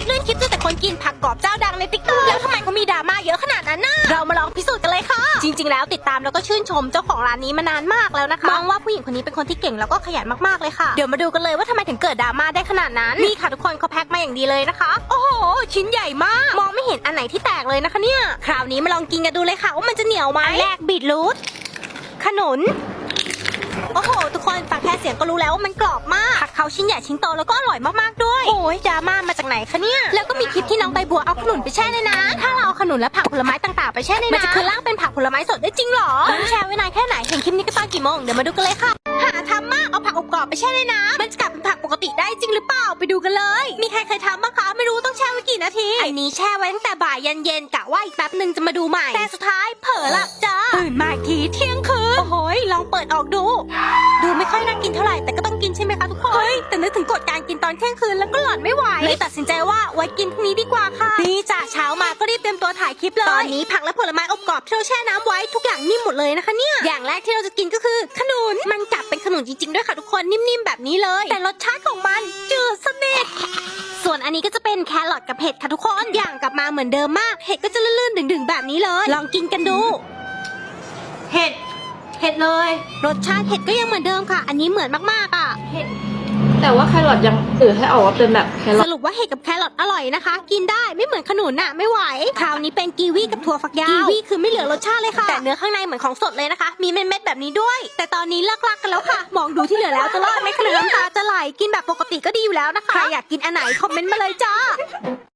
กเลื่อนคลิปเจอแต่คนกินผักกรอบเจ้าดังในติ๊กต็อกแล้วทำไมเขามีดราม่าเยอะขนาดนั้นน่ะเรามาลองพิสูจน์กันเลยค่ะ จริง ๆ แล้วติดตามแล้วก็ชื่นชมเจ้าของร้านนี้มานานมากแล้วนะคะมองว่าผู้หญิงคนนี้เป็นคนที่เก่งแล้วก็ขยันมากๆเลยค่ะเดี๋ยวมาดูกันเลยว่าทำไมถึงเกิดดราม่าได้ขนาดนั้นนี่ค่ะทุกคนเขาแพ็คมาอย่างดีเลยนะคะโอ้โหชิ้นใหญ่มาก มองไม่เห็นอันไหนที่แตกเลยนะคะเนี่ยคราวนี้มาลองกินกันดูเลยค่ะว่ามันจะเหนียวไหมอันแรกบีทรูทขนุนโอ้โห ทุกคนฟังแค่เสียงก็รู้แล้วว่ามันกรอบมากผัก เขาชิ้นใหญ่ชิ้นโตแล้วก็อร่อยมากๆด้วย โอ้ยดราม่ามาจากไหนคะเนี่ย แล้วก็มีคลิปที่น้องใบบัวเอาขนุนไปแช่ในน้ำถ้าเราเอาขนุนและผักผลไม้ต่างๆไปแช่ในน้ำมันจะคืนร่างเป็นผักผลไม้สดได้จริงเหรอต้องแช่ไว้นานแค่ไหนเห็นคลิปนี้ก็ตอนกี่โมงเดี๋ยวมาดูกันเลยค่ะหาทำมากเอาผักอบกรอบไปแช่ในน้ำมันจะกลับเป็นผักปกติได้จริงหรือเปล่าไปดูกันเลย มีใครเคยทำบ้างคะไม่รู้ต้องแช่ไว้กี่นาทีอันนี้แช่ไว้ตั้งแต่บ่ายยันเย็นกะว่าอีกแป๊บหนึ่งจะมาดูใหม่แต่สุดท้ายเผลอหลับจ้าตื่นมาอีกทีเที่ยงคืนโอ้โหยลองเปิดออกดู ดูไม่ค่อยน่ากินเท่าไหร่ ช่ไหมคะทุกคน เฮ้ย แต่นึกถึงกฎการกินตอนเที่ยงคืนแล้วก็หลอนไม่ไหว เลยตัดสินใจว่าไว้กินพรุ่งนี้ดีกว่าค่ะ นี่จ้ะเช้ามาก็รีบเตรียมตัวถ่ายคลิปเลย ตอนนี้ผักและผลไม้อบกรอบที่เราแช่น้ำไว้ทุกอย่างนิ่มหมดเลยนะคะเนี่ย อย่างแรกที่เราจะกินก็คือขนุน มันกลับเป็นขนุนจริงๆด้วยค่ะทุกคนนิ่มๆแบบนี้เลย แต่รสชาติของมันจืดสนิทส่วนอันนี้ก็จะเป็นแครอทกับเห็ดค่ะทุกคน อย่างกลับมาเหมือนเดิมมาก เห็ดก็จะลื่นๆดึงๆแบบนี้เลย ลองกินกันดู เห็ด เห็ดเลย รสชาติเห็ดก็ยังเหมือนเดิมค่ะ อันนี้เหมือนมากๆอะ แต่ว่าแครอทยังตื่นให้ออกว่าเป็นแบบแครอสทรุปว่าเห็ดกับแครอทอร่อยนะคะ กินได้ไม่เหมือนขนุนน่ะไม่ไหว คราวนี้เป็นกีวีกับถั่วฝักยาวกีวีคือไม่เหลือรสชาติเลยค่ะ แต่เนื้อข้างในเหมือนของสดเลยนะคะ มีเม็ดๆแบบนี้ด้วย แต่ตอนนี้เลิกลักกันแล้วค่ะ มองดูที่เหลือแล้วจะรอดไหมคะน้ำตาจะไหลกินแบบปกติก็ดีอยู่แล้วนะคะใครอยากกินอันไหนคอมเมนต์มาเลยจ้า